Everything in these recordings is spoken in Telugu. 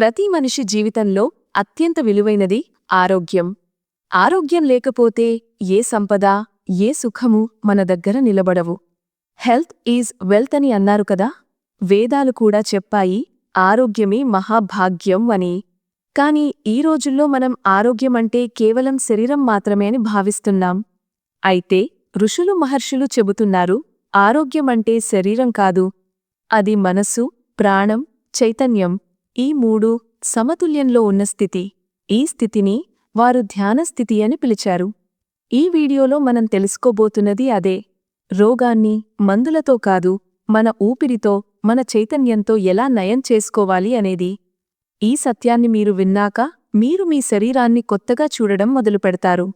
ప్రతి మనిషి జీవితంలో అత్యంత విలువైనది ఆరోగ్యం. ఆరోగ్యం లేకపోతే ఏ సంపద ఏ సుఖము మన దగ్గర నిలబడవు. హెల్త్ ఈజ్ వెల్త్ అని అన్నారు కదా? వేదాలు కూడా చెప్పాయి ఆరోగ్యమే మహాభాగ్యం అని. కాని ఈ రోజుల్లో మనం ఆరోగ్యమంటే కేవలం శరీరం మాత్రమే అని భావిస్తున్నాం. అయితే ఋషులు మహర్షులు చెబుతున్నారు ఆరోగ్యమంటే శరీరం కాదు. అది మనసు ప్రాణం చైతన్యం. ఈ మూడు సమతుల్యంలో ఉన్న స్థితి. ఈ స్థితిని వారు ధ్యాన స్థితి అని పిలిచారు. ఈ వీడియోలో మనం తెలుసుకోబోతున్నది అదే. రోగాన్ని మందులతో కాదు మన ఊపిరితో మన చైతన్యంతో ఎలా నయం చేసుకోవాలి అనేది. ఈ సత్యాన్ని మీరు విన్నాక మీరు మీ శరీరాన్ని కొత్తగా చూడడం మొదలుపెడతారు.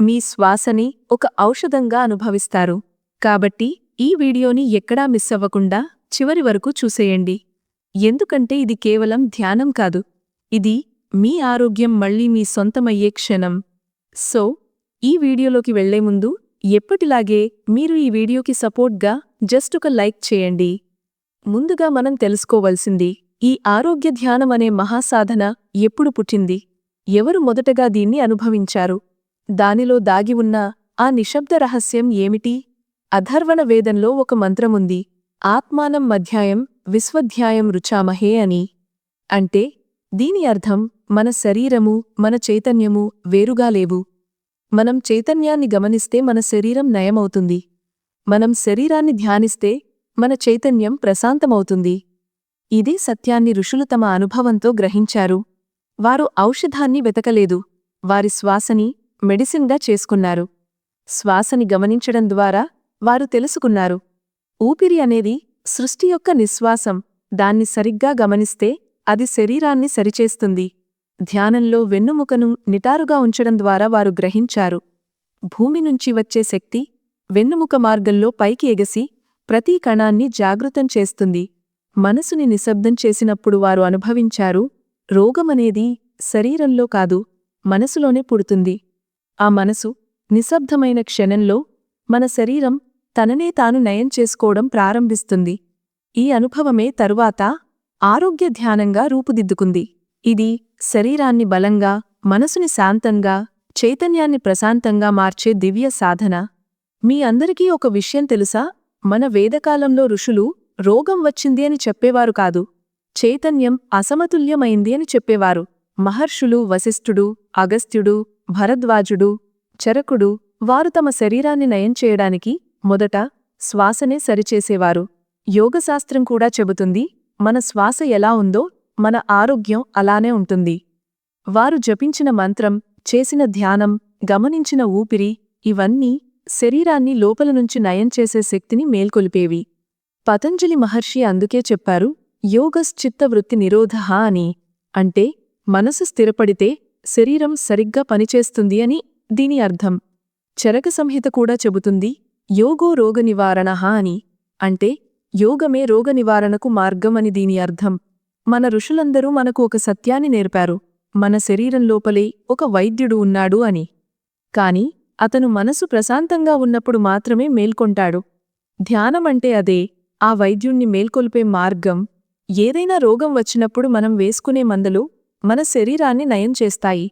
మీ శ్వాసని ఒక ఔషధంగా అనుభవిస్తారు. కాబట్టి ఈ వీడియోని ఎక్కడా మిస్ అవ్వకుండా చివరి వరకు చూసేయండి. ఎందుకంటే ఇది కేవలం ధ్యానం కాదు. ఇది మీ ఆరోగ్యం మళ్ళీ మీ సొంతమయ్యే క్షణం. సో ఈ వీడియోలోకి వెళ్ళే ముందు ఎప్పటిలాగే మీరు ఈ వీడియోకి సపోర్ట్గా జస్ట్ ఒక లైక్ చేయండి. ముందుగా మనం తెలుసుకోవలసింది ఈ ఆరోగ్య ధ్యానం అనే మహాసాధన ఎప్పుడు పుట్టింది? ఎవరు మొదటగా దీన్ని అనుభవించారు? దానిలో దాగి ఉన్న ఆ నిశ్శబ్ద రహస్యం ఏమిటి? అధర్వణ వేదంలో ఒక మంత్రముంది ఆత్మానం మధ్యాయం విశ్వధ్యాయం రుచామహే అని. అంటే దీని అర్థం మన శరీరము మన చైతన్యము వేరుగా లేవు. మనం చైతన్యాన్ని గమనిస్తే మన శరీరం నయమవుతుంది. మనం శరీరాన్ని ధ్యానిస్తే మన చైతన్యం ప్రశాంతమవుతుంది. ఇదే సత్యాన్ని ఋషులు తమ అనుభవంతో గ్రహించారు. వారు ఔషధాన్ని వెతకలేదు. వారి శ్వాసని మెడిసిన్గా చేసుకున్నారు. శ్వాసని గమనించడం ద్వారా వారు తెలుసుకున్నారు. ఊపిరి అనేది సృష్టి యొక్క నిశ్వాసం దాన్ని సరిగ్గా గమనిస్తే అది శరీరాన్ని సరిచేస్తుంది. ధ్యానంలో వెన్నుముకను నిటారుగా ఉంచడం ద్వారా వారు గ్రహించారు. భూమి నుంచి వచ్చే శక్తి వెన్నుముక మార్గంలో పైకి ఎగసి ప్రతి కణాన్ని జాగృతం చేస్తుంది. మనసుని నిశ్శబ్దం చేసినప్పుడు వారు అనుభవించారు రోగమనేది శరీరంలో కాదు మనసులోనే పుడుతుంది. ఆ మనసు నిశ్శబ్దమైన క్షణంలో మన శరీరం తననే తాను నయం చేసుకోవడం ప్రారంభిస్తుంది. ఈ అనుభవమే తరువాత ఆరోగ్య ధ్యానంగా రూపుదిద్దుకుంది. ఇది శరీరాన్ని బలంగా మనసుని శాంతంగా చైతన్యాన్ని ప్రశాంతంగా మార్చే దివ్య సాధన. మీ అందరికీ ఒక విషయం తెలుసా? మన వేదకాలంలో ఋషులు రోగం వచ్చింది అని చెప్పేవారు కాదు. చైతన్యం అసమతుల్యమైంది అని చెప్పేవారు. మహర్షులు వశిష్ఠుడు అగస్త్యుడు భరద్వాజుడు చరకుడు వారు తమ శరీరాన్ని నయం చేయడానికి మొదట శ్వాసనే సరిచేసేవారు. యోగశాస్త్రం కూడా చెబుతుంది మన శ్వాస ఎలా ఉందో మన ఆరోగ్యం అలానే ఉంటుంది. వారు జపించిన మంత్రం చేసిన ధ్యానం గమనించిన ఊపిరి ఇవన్నీ శరీరాన్ని లోపల నుంచి నయం చేసే శక్తిని మేల్కొలిపేవి. పతంజలి మహర్షి అందుకే చెప్పారు యోగశ్చిత్తవృత్తి నిరోధ అని. అంటే మనసు స్థిరపడితే శరీరం సరిగ్గా పనిచేస్తుంది అని దీని అర్థం. చరక సంహిత కూడా చెబుతుంది యోగో రోగ నివారణ అని. అంటే యోగమే రోగ నివారణకు మార్గం అని దీని అర్థం. మన ఋషులందరూ మనకు ఒక సత్యాన్ని నేర్పారు. మన శరీరం లోపలే ఒక వైద్యుడు ఉన్నాడు అని. కాని అతను మనసు ప్రశాంతంగా ఉన్నప్పుడు మాత్రమే మేల్కొంటాడు. ధ్యానమంటే అదే ఆ వైద్యుణ్ణి మేల్కొల్పే మార్గం. ఏదైనా రోగం వచ్చినప్పుడు మనం వేసుకునే మందులు మన శరీరాన్ని నయం చేస్తాయి.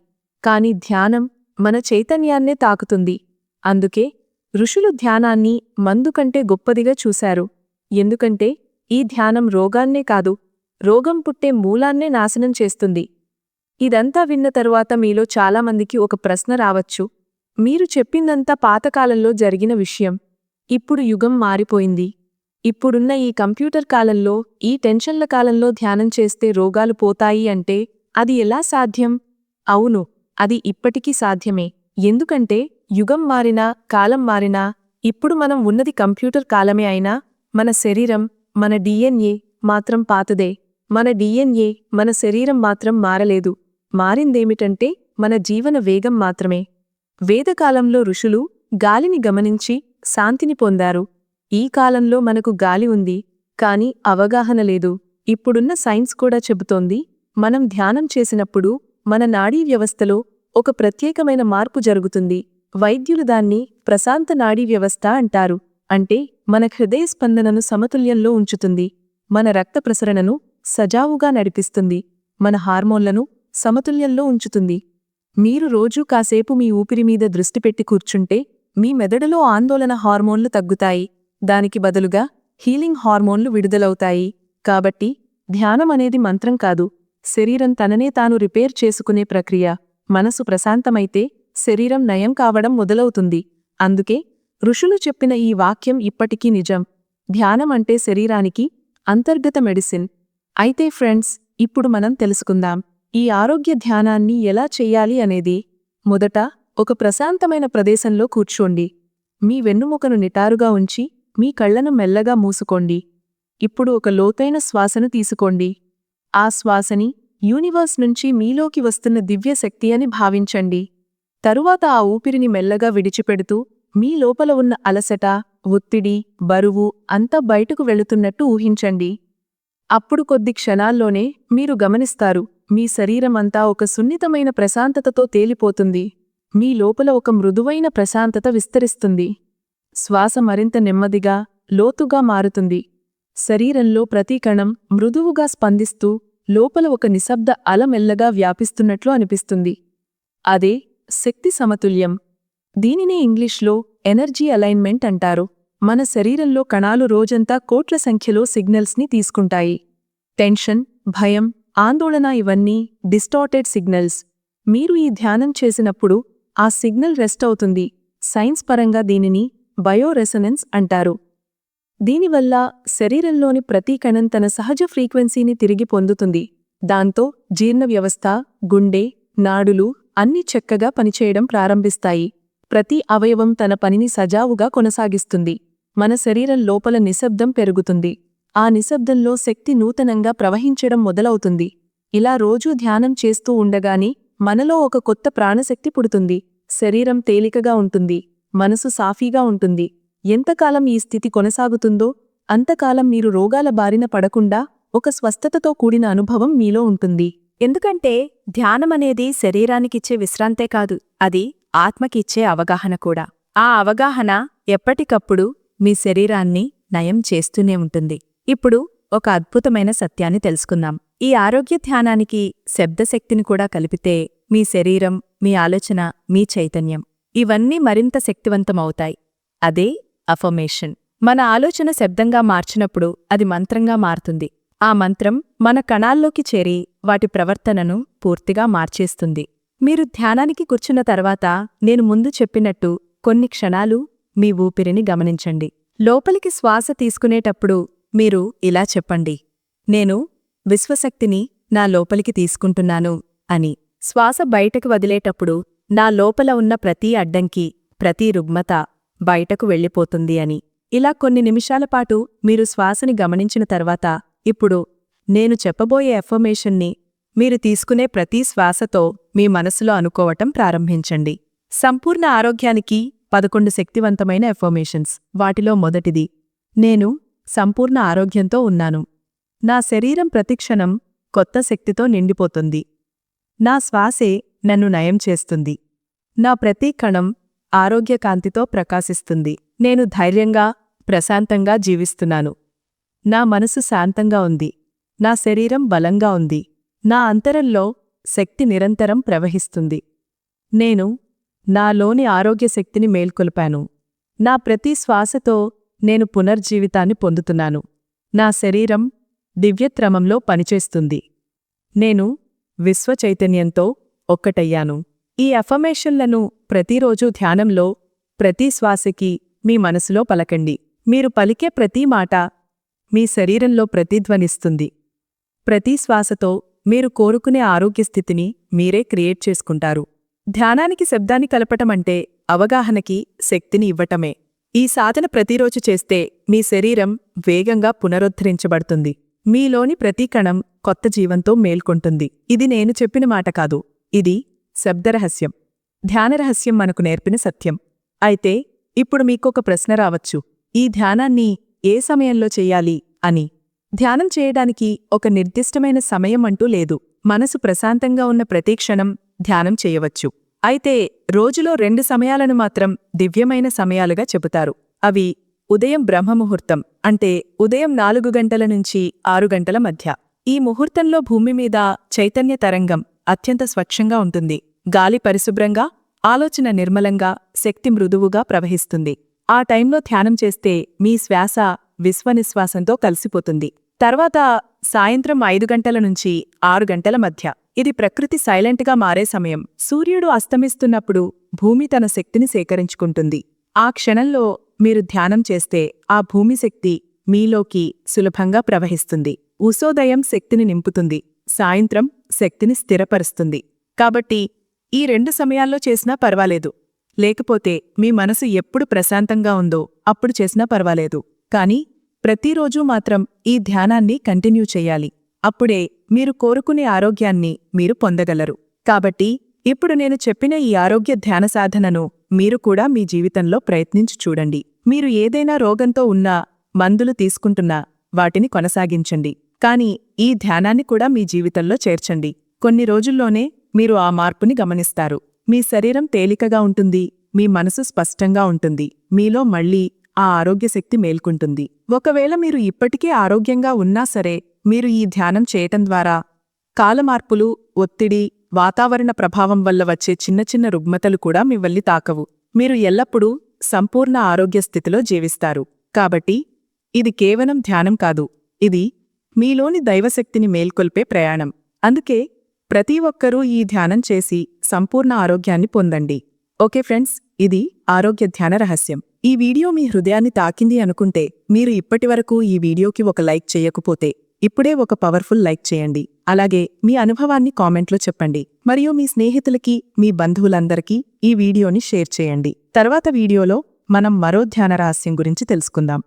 కాని ధ్యానం మన చైతన్యాన్నే తాకుతుంది. అందుకే ఋషులు ధ్యానాన్ని మందుకంటే గొప్పదిగా చూశారు. ఎందుకంటే ఈ ధ్యానం రోగాన్నే కాదు రోగం పుట్టే మూలాన్నే నాశనం చేస్తుంది. ఇదంతా విన్న తరువాత మీలో చాలామందికి ఒక ప్రశ్న రావచ్చు. మీరు చెప్పిందంతా పాతకాలంలో జరిగిన విషయం. ఇప్పుడు యుగం మారిపోయింది. ఇప్పుడున్న ఈ కంప్యూటర్ కాలంలో ఈ టెన్షన్ల కాలంలో ధ్యానం చేస్తే రోగాలు పోతాయి అంటే అది ఎలా సాధ్యం? అవును అది ఇప్పటికీ సాధ్యమే. ఎందుకంటే యుగం మారినా కాలం మారినా ఇప్పుడు మనం ఉన్నది కంప్యూటర్ కాలమే అయినా మన శరీరం మన డిఎన్ఏ మాత్రం పాతదే. మన డిఎన్ఏ మన శరీరం మాత్రం మారలేదు. మారిందేమిటంటే మన జీవన వేగం మాత్రమే. వేదకాలంలో ఋషులు గాలిని గమనించి శాంతిని పొందారు. ఈ కాలంలో మనకు గాలి ఉంది కాని అవగాహన లేదు. ఇప్పుడున్న సైన్స్ కూడా చెబుతోంది మనం ధ్యానం చేసినప్పుడు మన నాడీ వ్యవస్థలో ఒక ప్రత్యేకమైన మార్పు జరుగుతుంది. వైద్యులు దాన్ని ప్రశాంత నాడీ వ్యవస్థ అంటారు. అంటే మన హృదయ స్పందనను సమతుల్యంలో ఉంచుతుంది. మన రక్త ప్రసరణను సజావుగా నడిపిస్తుంది. మన హార్మోన్లను సమతుల్యంలో ఉంచుతుంది. మీరు రోజూ కాసేపు మీ ఊపిరి మీద దృష్టి పెట్టి కూర్చుంటే మీ మెదడులో ఆందోళన హార్మోన్లు తగ్గుతాయి. దానికి బదులుగా హీలింగ్ హార్మోన్లు విడుదలవుతాయి. కాబట్టి ధ్యానం అనేది మంత్రం కాదు. శరీరం తననే తాను రిపేర్ చేసుకునే ప్రక్రియ. మనసు ప్రశాంతమైతే శరీరం నయం కావడం మొదలవుతుంది. అందుకే ఋషులు చెప్పిన ఈ వాక్యం ఇప్పటికీ నిజం. ధ్యానం అంటే శరీరానికి అంతర్గత మెడిసిన్. అయితే ఫ్రెండ్స్ ఇప్పుడు మనం తెలుసుకుందాం. ఈ ఆరోగ్య ధ్యానాన్ని ఎలా చెయ్యాలి అనేది. మొదట ఒక ప్రశాంతమైన ప్రదేశంలో కూర్చోండి. మీ వెన్నుముకను నిటారుగా ఉంచి మీ కళ్ళను మెల్లగా మూసుకోండి. ఇప్పుడు ఒక లోతైన శ్వాసను తీసుకోండి. ఆ శ్వాసని యూనివర్స్ నుంచి మీలోకి వస్తున్న దివ్యశక్తి అని భావించండి. తరువాత ఆ ఊపిరిని మెల్లగా విడిచిపెడుతూ మీ లోపల ఉన్న అలసట ఒత్తిడి బరువు అంతా బయటకు వెళుతున్నట్టు ఊహించండి. అప్పుడు కొద్ది క్షణాల్లోనే మీరు గమనిస్తారు మీ శరీరమంతా ఒక సున్నితమైన ప్రశాంతతతో తేలిపోతుంది. మీ లోపల ఒక మృదువైన ప్రశాంతత విస్తరిస్తుంది. శ్వాస మరింత నెమ్మదిగా లోతుగా మారుతుంది. శరీరంలో ప్రతి కణం మృదువుగా స్పందిస్తూ లోపల ఒక నిశ్శబ్ద అలమెల్లగా వ్యాపిస్తున్నట్లు అనిపిస్తుంది. అదే శక్తి సమతుల్యం. దీనినే ఇంగ్లీష్లో ఎనర్జీ అలైన్మెంట్ అంటారు. మన శరీరంలో కణాలు రోజంతా కోట్ల సంఖ్యలో సిగ్నల్స్ని తీసుకుంటాయి. టెన్షన్ భయం ఆందోళన ఇవన్నీ డిస్టార్టెడ్ సిగ్నల్స్. మీరు ఈ ధ్యానం చేసినప్పుడు ఆ సిగ్నల్ రెస్ట్ అవుతుంది. సైన్స్ పరంగా దీనిని బయోరెసనెన్స్ అంటారు. దీనివల్ల శరీరంలోని ప్రతి కణం తన సహజ ఫ్రీక్వెన్సీని తిరిగి పొందుతుంది. దాంతో జీర్ణ వ్యవస్థ గుండె నాడులు అన్ని చక్కగా పనిచేయడం ప్రారంభిస్తాయి. ప్రతి అవయవం తన పనిని సజావుగా కొనసాగిస్తుంది. మన శరీరం లోపల నిశ్శబ్దం పెరుగుతుంది. ఆ నిశ్శబ్దంలో శక్తి నూతనంగా ప్రవహించడం మొదలవుతుంది. ఇలా రోజూ ధ్యానం చేస్తూ ఉండగాని మనలో ఒక కొత్త ప్రాణశక్తి పుడుతుంది. శరీరం తేలికగా ఉంటుంది. మనసు సాఫీగా ఉంటుంది. ఎంతకాలం ఈ స్థితి కొనసాగుతుందో అంతకాలం మీరు రోగాల బారిన పడకుండా ఒక స్వస్థతతో కూడిన అనుభవం మీలో ఉంటుంది. ఎందుకంటే ధ్యానమనేది శరీరానికిచ్చే విశ్రాంతే కాదు అది ఆత్మకిచ్చే అవగాహన కూడా. ఆ అవగాహన ఎప్పటికప్పుడు మీ శరీరాన్ని నయం చేస్తూనే ఉంటుంది. ఇప్పుడు ఒక అద్భుతమైన సత్యాన్ని తెలుసుకుందాం. ఈ ఆరోగ్య ధ్యానానికి శబ్దశక్తిని కూడా కలిపితే మీ శరీరం మీ ఆలోచన మీ చైతన్యం ఇవన్నీ మరింత శక్తివంతమవుతాయి. అదే అఫర్మేషన్. మన ఆలోచన శబ్దంగా మార్చినప్పుడు అది మంత్రంగా మారుతుంది. ఆ మంత్రం మన కణాల్లోకి చేరి వాటి ప్రవర్తనను పూర్తిగా మార్చేస్తుంది. మీరు ధ్యానానికి కూర్చున్న తర్వాత నేను ముందు చెప్పినట్టు కొన్ని క్షణాలు మీ ఊపిరిని గమనించండి. లోపలికి శ్వాస తీసుకునేటప్పుడు మీరు ఇలా చెప్పండి. నేను విశ్వశక్తిని నా లోపలికి తీసుకుంటున్నాను అని. శ్వాస బయటకు వదిలేటప్పుడు నా లోపల ఉన్న ప్రతి అడ్డంకి ప్రతి రుగ్మత బయటకు వెళ్ళిపోతుంది అని. ఇలా కొన్ని నిమిషాలపాటు మీరు శ్వాసని గమనించిన తర్వాత ఇప్పుడు నేను చెప్పబోయే ఎఫర్మేషన్ని మీరు తీసుకునే ప్రతి శ్వాసతో మీ మనసులో అనుకోవటం ప్రారంభించండి. సంపూర్ణ ఆరోగ్యానికి పదకొండు శక్తివంతమైన ఎఫర్మేషన్స్ వాటిలో మొదటిది నేను సంపూర్ణ ఆరోగ్యంతో ఉన్నాను. నా శరీరం ప్రతిక్షణం కొత్త శక్తితో నిండిపోతుంది. నా శ్వాసే నన్ను నయం చేస్తుంది. నా ప్రతి కణం ఆరోగ్యకాంతితో ప్రకాశిస్తుంది. నేను ధైర్యంగా ప్రశాంతంగా జీవిస్తున్నాను. నా మనసు శాంతంగా ఉంది. నా శరీరం బలంగా ఉంది. నా అంతరంలో శక్తి నిరంతరం ప్రవహిస్తుంది. నేను నాలోని ఆరోగ్య శక్తిని మేల్కొల్పాను. నా ప్రతి శ్వాసతో నేను పునర్జీవితాన్ని పొందుతున్నాను. నా శరీరం దివ్యత్రమంలో పనిచేస్తుంది. నేను విశ్వచైతన్యంతో ఒక్కటయ్యాను. ఈ అఫమేషన్లను ప్రతిరోజూ ధ్యానంలో ప్రతి శ్వాసకి మీ మనసులో పలకండి. మీరు పలికే ప్రతి మాట మీ శరీరంలో ప్రతిధ్వనిస్తుంది. ప్రతి శ్వాసతో మీరు కోరుకునే ఆరోగ్య స్థితిని మీరే క్రియేట్ చేసుకుంటారు. ధ్యానానికి శబ్దాన్ని కలపటమంటే అవగాహనకి శక్తిని ఇవ్వటమే. ఈ సాధన ప్రతిరోజు చేస్తే మీ శరీరం వేగంగా పునరుద్ధరించబడుతుంది. మీలోని ప్రతి కణం కొత్త జీవంతో మేల్కొంటుంది. ఇది నేను చెప్పిన మాట కాదు. ఇది శబ్దరహస్యం. ధ్యానరహస్యం మనకు నేర్పిన సత్యం. అయితే ఇప్పుడు మీకొక ప్రశ్న రావచ్చు. ఈ ధ్యానాన్ని ఏ సమయంలో చెయ్యాలి అని. ధ్యానం చేయడానికి ఒక నిర్దిష్టమైన సమయం అంటూ లేదు. మనసు ప్రశాంతంగా ఉన్న ప్రతిక్షణం ధ్యానం చేయవచ్చు. అయితే రోజులో రెండు సమయాలను మాత్రం దివ్యమైన సమయాలుగా చెబుతారు. అవి ఉదయం బ్రహ్మముహూర్తం అంటే ఉదయం నాలుగు గంటల నుంచి ఆరు గంటల మధ్య. ఈ ముహూర్తంలో భూమి మీద చైతన్య తరంగం అత్యంత స్వచ్ఛంగా ఉంటుంది. గాలి పరిశుభ్రంగా ఆలోచన నిర్మలంగా శక్తి మృదువుగా ప్రవహిస్తుంది. ఆ టైంలో ధ్యానం చేస్తే మీ శ్వాస విశ్వనిశ్వాసంతో కలిసిపోతుంది. తర్వాత సాయంత్రం ఐదు గంటల నుంచి ఆరు గంటల మధ్య. ఇది ప్రకృతి సైలెంట్గా మారే సమయం. సూర్యుడు అస్తమిస్తున్నప్పుడు భూమి తన శక్తిని సేకరించుకుంటుంది. ఆ క్షణంలో మీరు ధ్యానం చేస్తే ఆ భూమి శక్తి మీలోకి సులభంగా ప్రవహిస్తుంది. ఉసోదయం శక్తిని నింపుతుంది. సాయంత్రం శక్తిని స్థిరపరుస్తుంది. కాబట్టి ఈ రెండు సమయాల్లో చేసినా పర్వాలేదు. లేకపోతే మీ మనసు ఎప్పుడు ప్రశాంతంగా ఉందో అప్పుడు చేసినా పర్వాలేదు. కాని ప్రతిరోజూ మాత్రం ఈ ధ్యానాన్ని కంటిన్యూ చేయాలి. అప్పుడే మీరు కోరుకునే ఆరోగ్యాన్ని మీరు పొందగలరు. కాబట్టి ఇప్పుడు నేను చెప్పిన ఈ ఆరోగ్య ధ్యాన సాధనను మీరు కూడా మీ జీవితంలో ప్రయత్నించి చూడండి. మీరు ఏదైనా రోగంతో ఉన్నా మందులు తీసుకుంటున్నా వాటిని కొనసాగించండి. కాని ఈ ధ్యానాన్ని కూడా మీ జీవితంలో చేర్చండి. కొన్ని రోజుల్లోనే మీరు ఆ మార్పుని గమనిస్తారు. మీ శరీరం తేలికగా ఉంటుంది మీ మనసు స్పష్టంగా ఉంటుంది మీలో మళ్ళీ ఆ ఆరోగ్యశక్తి మేల్కుంటుంది. ఒకవేళ మీరు ఇప్పటికే ఆరోగ్యంగా ఉన్నా సరే మీరు ఈ ధ్యానం చేయటం ద్వారా కాలమార్పులు ఒత్తిడి వాతావరణ ప్రభావం వల్ల వచ్చే చిన్న చిన్న రుగ్మతలు కూడా మీ తాకవు. మీరు ఎల్లప్పుడూ సంపూర్ణ ఆరోగ్య స్థితిలో జీవిస్తారు. కాబట్టి ఇది కేవలం ధ్యానం కాదు ఇది మీలోని దైవశక్తిని మేల్కొల్పే ప్రయాణం. అందుకే ప్రతి ఒక్కరూ ఈ ధ్యానం చేసి సంపూర్ణ ఆరోగ్యాన్ని పొందండి. ఓకే ఫ్రెండ్స్ ఇది ఆరోగ్య ధ్యాన రహస్యం. ఈ వీడియో మీ హృదయాన్ని తాకింది అనుకుంటే మీరు ఇప్పటివరకు ఈ వీడియోకి ఒక లైక్ చేయకపోతే ఇప్పుడే ఒక పవర్ఫుల్ లైక్ చేయండి. అలాగే మీ అనుభవాన్ని కామెంట్లో చెప్పండి. మరియు మీ స్నేహితులకి మీ బంధువులందరికీ ఈ వీడియోని షేర్ చేయండి. తర్వాత వీడియోలో మనం మరో ధ్యాన రహస్యం గురించి తెలుసుకుందాం.